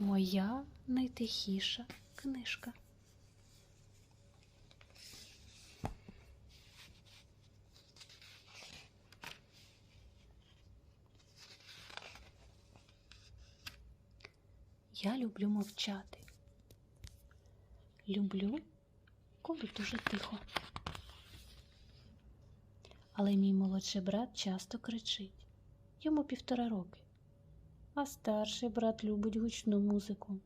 Моя найтихіша книжка. Я люблю мовчати. Люблю, коли дуже тихо. Але мій молодший брат часто кричить. Йому півтора роки. А старший брат любить гучну музику.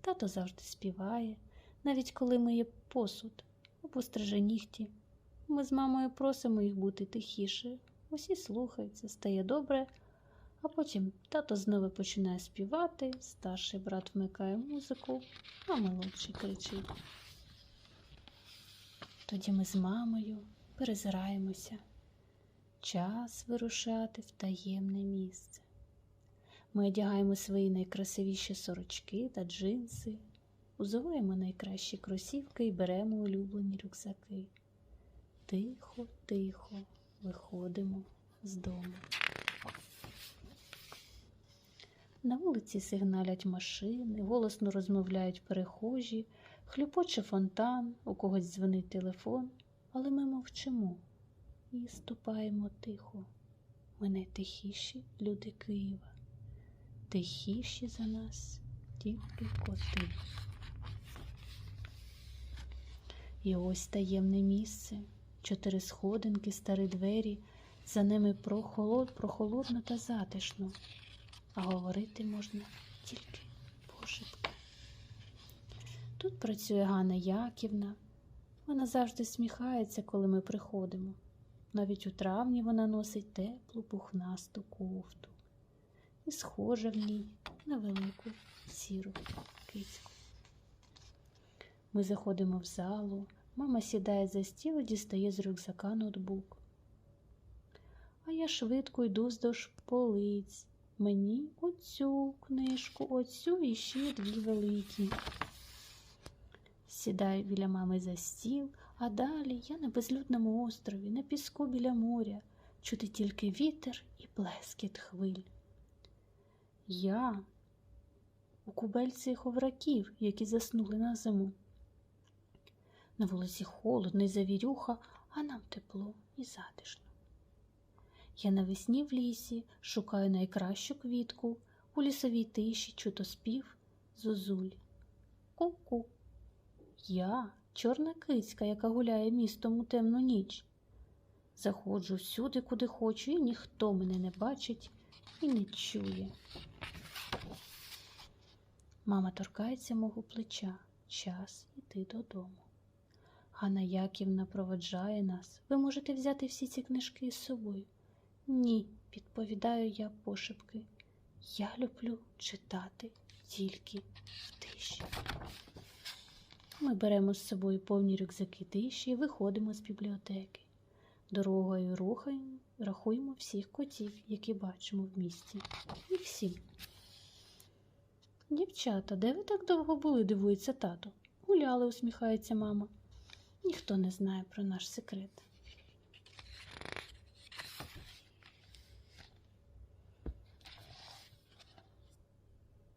Тато завжди співає, навіть коли миє посуд або стриже нігті. Ми з мамою просимо їх бути тихіше. Усі слухаються, стає добре, а потім тато знову починає співати, старший брат вмикає музику, а молодший кричить. Тоді ми з мамою перезираємося. Час вирушати в таємне місце. Ми одягаємо свої найкрасивіші сорочки та джинси, узуваємо найкращі кросівки і беремо улюблені рюкзаки. Тихо, тихо виходимо з дому. На вулиці сигналять машини, голосно розмовляють перехожі, хлюпоче фонтан, у когось дзвонить телефон, але ми мовчимо і ступаємо тихо. Ми найтихіші люди Києва. Тихіші за нас тільки коти. І ось таємне місце, чотири сходинки, старі двері, за ними прохолод, прохолодно та затишно, а говорити можна тільки пошепки. Тут працює Ганна Яківна. Вона завжди сміхається, коли ми приходимо. Навіть у травні вона носить теплу пухнасту кофту і схожа в ній на велику сіру кицьку. Ми заходимо в залу, мама сідає за стіл і дістає з рюкзака ноутбук. А я швидко йду вздовж полиць. Мені оцю книжку, оцю і ще дві великі. Сідаю біля мами за стіл, а далі я на безлюдному острові, на піску біля моря, чути тільки вітер і плескіт хвиль. Я у кубельці ховраків, які заснули на зиму. На вулиці холодно і завірюха, а нам тепло і затишно. Я навесні в лісі шукаю найкращу квітку, у лісовій тиші чуто спів зозуль. Ку-ку. Я чорна кицька, яка гуляє містом у темну ніч. Заходжу всюди, куди хочу, і ніхто мене не бачить і не чує. Мама торкається мого плеча. Час іти додому. Ганна Яківна проводжає нас. Ви можете взяти всі ці книжки з собою. Ні, відповідаю я пошепки. Я люблю читати тільки в тиші. Ми беремо з собою повні рюкзаки тиші і виходимо з бібліотеки. Дорогою рухаємо, рахуємо всіх котів, які бачимо в місті. І всі. Дівчата, де ви так довго були? дивується тато. Гуляли, усміхається мама. Ніхто не знає про наш секрет.